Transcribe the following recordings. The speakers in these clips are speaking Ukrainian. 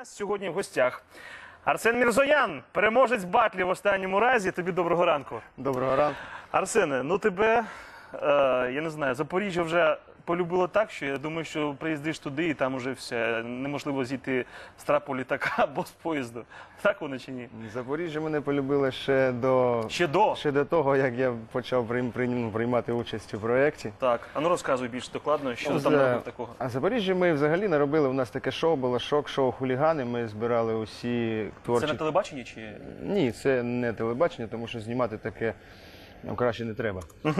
нас сьогодні в гостях Арсен Мірзоян, переможець батлі в останньому разі. Тобі доброго ранку. Доброго ранку. Арсене, ну тебе, е, я не знаю, Запоріжжя вже полюбило так, що я думаю, що приїздиш туди і там уже все неможливо зійти з трапу літака або з поїзду. Так воно чи ні? Запоріжжя мене полюбили ще до, Ще до. ще до того, як я почав прийм- прийм- приймати участь у проєкті. Так, а ну розказуй більш докладно, що ти там Це- робив такого. А Запоріжжя ми взагалі не робили. У нас таке шоу було шок-шоу хулігани. Ми збирали усі Це на телебаченні чи Ні, це не телебачення, тому що знімати таке ну, краще не треба.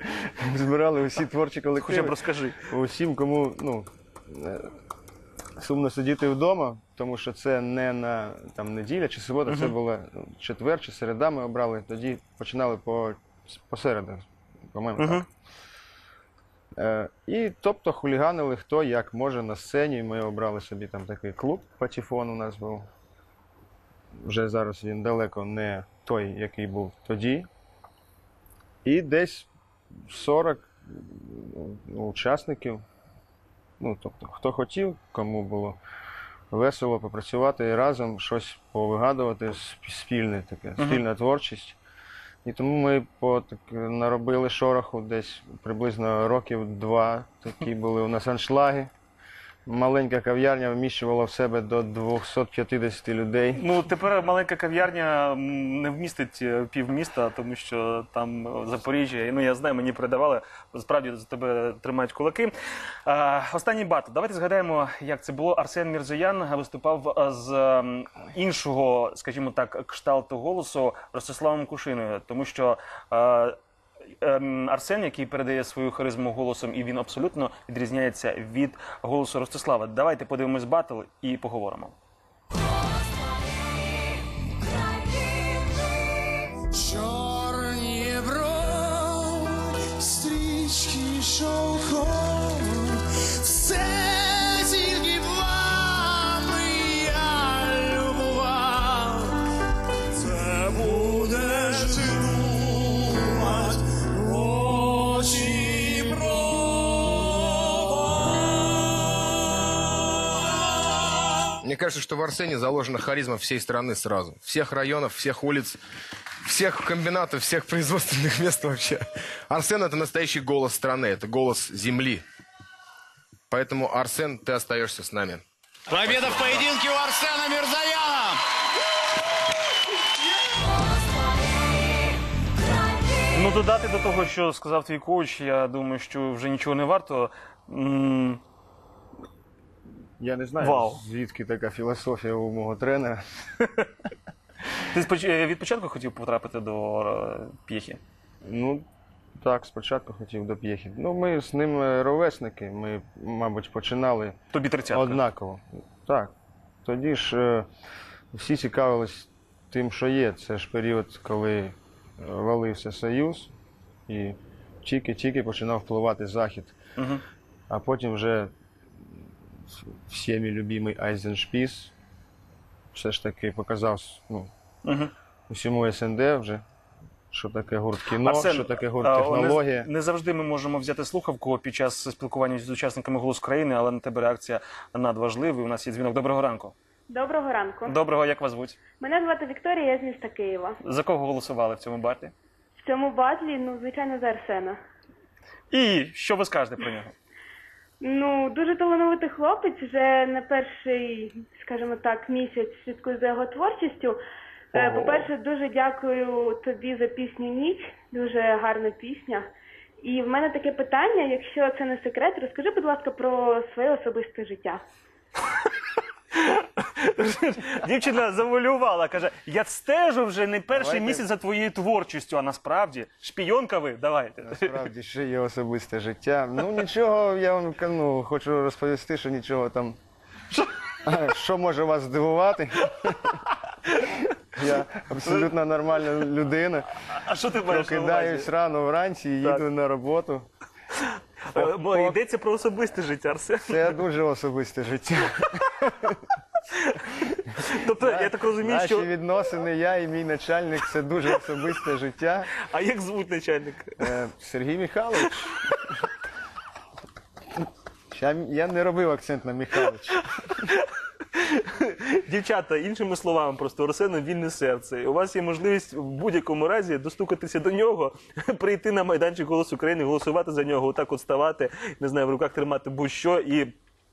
Збирали усі творчі хоча б розкажи. Усім, кому ну, е, сумно сидіти вдома, тому що це не на там, неділя чи субота, це була ну, четвер чи середа ми обрали. Тоді починали по, по середах, по-моєму, так. Е, і тобто хуліганили хто як може на сцені. Ми обрали собі там такий клуб Патіфон у нас був. Вже зараз він далеко не той, який був тоді. І десь 40 учасників. Ну, тобто, хто хотів, кому було весело попрацювати і разом, щось повигадувати, спільне таке, спільна творчість. І тому ми по, так, наробили шороху десь приблизно років два. Такі були у нас аншлаги. Маленька кав'ярня вміщувала в себе до 250 людей. Ну тепер маленька кав'ярня не вмістить е, півміста, тому що там е, Запоріжжя. Ну я знаю, мені передавали. Справді за тебе тримають кулаки. А, останній батл. Давайте згадаємо, як це було. Арсен Мірзоян виступав е, з іншого, скажімо так, кшталту голосу Ростиславом Кушиною, тому що. е, Арсен, який передає свою харизму голосом, і він абсолютно відрізняється від голосу Ростислава. Давайте подивимось батл і поговоримо. Мне кажется, что в Арсене заложена харизма всей страны сразу. Всех районов, всех улиц, всех комбинатов, всех производственных мест вообще. Арсен — это настоящий голос страны, это голос земли. Поэтому, Арсен, ты остаешься с нами. Победа в поединке у Арсена Мирзаяна! Ну, додати до того, що сказав твій коуч, я думаю, що вже нічого не варто. Я не знаю, Вау. звідки така філософія у мого тренера. Ти споч- е, від початку хотів потрапити до е, п'єхи? Ну, так, спочатку хотів до п'єхи. Ну, ми з ним е, ровесники, ми, мабуть, починали Тобі тридцятка. однаково. Так. Тоді ж е, всі цікавились тим, що є. Це ж період, коли е, валився Союз, і тільки-тільки починав впливати Захід. Мгм. А потім вже всіми любимий Айзеншпіс все ж таки показав ну, Мгм. усьому СНД вже, що таке гурт кіно, Арсен, що таке гурт технологія. Не, не завжди ми можемо взяти слухавку під час спілкування з учасниками «Голос країни», але на тебе реакція надважлива. У нас є дзвінок. Доброго ранку. Доброго ранку. Доброго, як вас звуть? Мене звати Вікторія, я з міста Києва. За кого голосували в цьому батлі? В цьому батлі, ну, звичайно, за Арсена. І що ви скажете про нього? Ну, дуже талановитий хлопець, вже не перший, скажімо так, місяць слідкую за його творчістю. Е, Ого. По-перше, дуже дякую тобі за пісню Ніч, дуже гарна пісня. І в мене таке питання, якщо це не секрет, розкажи, будь ласка, про своє особисте життя. Дівчина завуалювала, каже: я стежу вже не перший Давайте. місяць за твоєю творчістю, а насправді шпійонка ви. Давайте. Насправді ще є особисте життя. Ну нічого, я вам ну, хочу розповісти, що нічого там. Що може вас здивувати? Я абсолютно нормальна людина. А що ти маєш Прокидаюсь рано вранці і їду на роботу. Е, Бо йдеться про особисте життя, Арсен. Це дуже особисте життя. Тобто, я так розумію, Наші що. відносини, я і мій начальник це дуже особисте життя. А як звуть начальник? Е, Сергій Михайлович. Я, я не робив акцент на Михайлович. Дівчата, іншими словами, просто у Арсена вільне серце. У вас є можливість в будь-якому разі достукатися до нього, прийти на майданчик Голос України, голосувати за нього, отак от ставати, не знаю, в руках тримати будь-що і.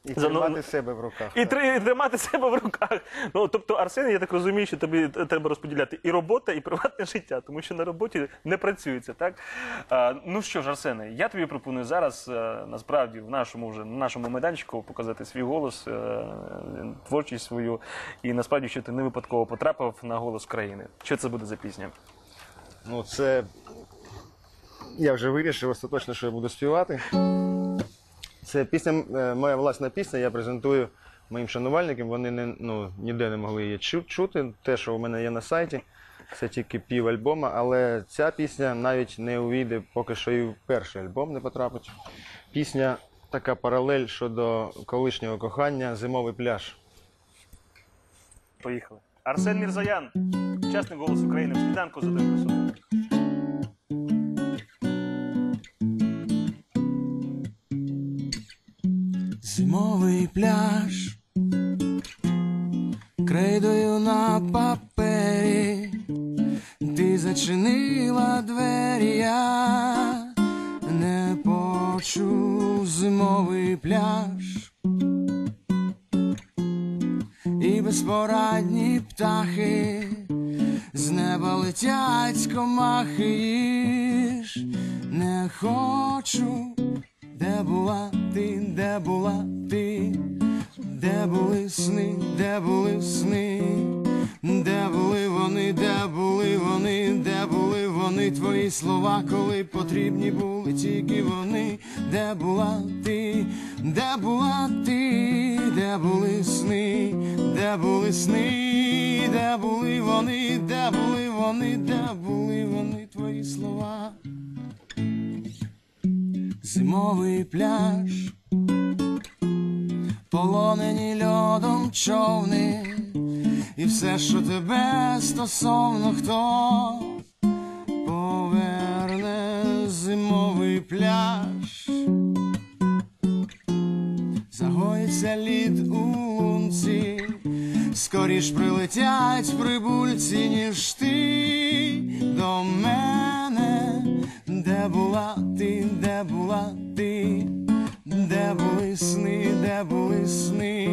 І за- тримати себе в руках. І так. три- і тримати себе в руках. Ну тобто, Арсен, я так розумію, що тобі треба розподіляти і робота, і приватне життя, тому що на роботі не працюється, так? А, ну що ж, Арсене, я тобі пропоную зараз е, насправді в нашому вже на нашому майданчику показати свій голос, е, творчість свою, і насправді, що ти не випадково потрапив на голос країни. Що це буде за пісня? Ну, це. Я вже вирішив остаточно, що я буду співати. Це пісня, е, моя власна пісня, я презентую моїм шанувальникам. Вони не, ну, ніде не могли її чути. Те, що у мене є на сайті, це тільки пів альбома, але ця пісня навіть не увійде поки що і в перший альбом не потрапить. Пісня така паралель щодо колишнього кохання Зимовий пляж. Поїхали. Арсен Мірзаян, учасник голос України в сніданку з один Зимовий пляж, крейдою на папері, ти зачинила двері, я не почув зимовий пляж. І безпорадні птахи з неба летять комахи їж. Не хочу, де була ти, де була ти, де були сни, де були сни, де були вони, де були вони, де були вони, твої слова, коли потрібні були тільки вони, де була ти, де була ти, де були сни, де були сни, де були вони, де були вони, де були вони, твої слова. Зимовий пляж, полонені льодом човни, і все, що тебе стосовно, хто поверне зимовий пляж, загоїться лід у лунці, скоріш прилетять прибульці, ніж ти до мене, де була ти, де була ти, де були сни, де були сни,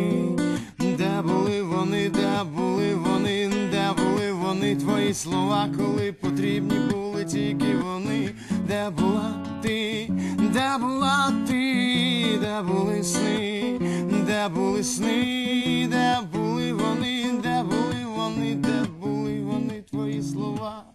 де були вони, де були вони, де були вони, твої слова, коли потрібні були тільки вони, де була ти, де була ти, де були сни, де були сни, де були вони, де були вони, де були вони, твої слова.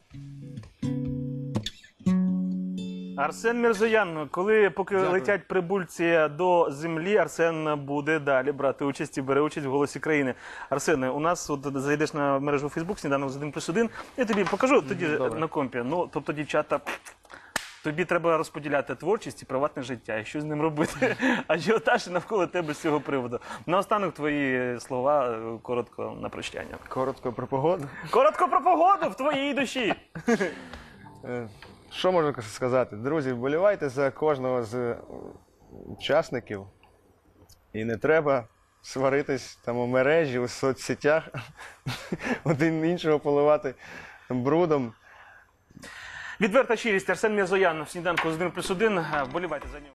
Арсен Мірзоян, коли поки летять прибульці до землі, Арсен буде далі брати участь і бере участь в голосі країни. Арсене, у нас от зайдеш на мережу Фейсбук, сніданок з 1 плюс 1, я тобі покажу тоді Добре. на компі. Ну, тобто, дівчата. Тобі треба розподіляти творчість і приватне життя, і що з ним робити. Ажіотаж навколо тебе з цього приводу. Наостанок твої слова е, коротко на прощання. Коротко про погоду. Коротко про погоду в твоїй душі. Е, Що можу сказати? Друзі, вболівайте за кожного з е, учасників. І не треба сваритись там у мережі, у соцсетях, один іншого поливати брудом. Відверта щирість Арсен Мірзоян в сніданку з 1 плюс 1. Вболівайте за нього.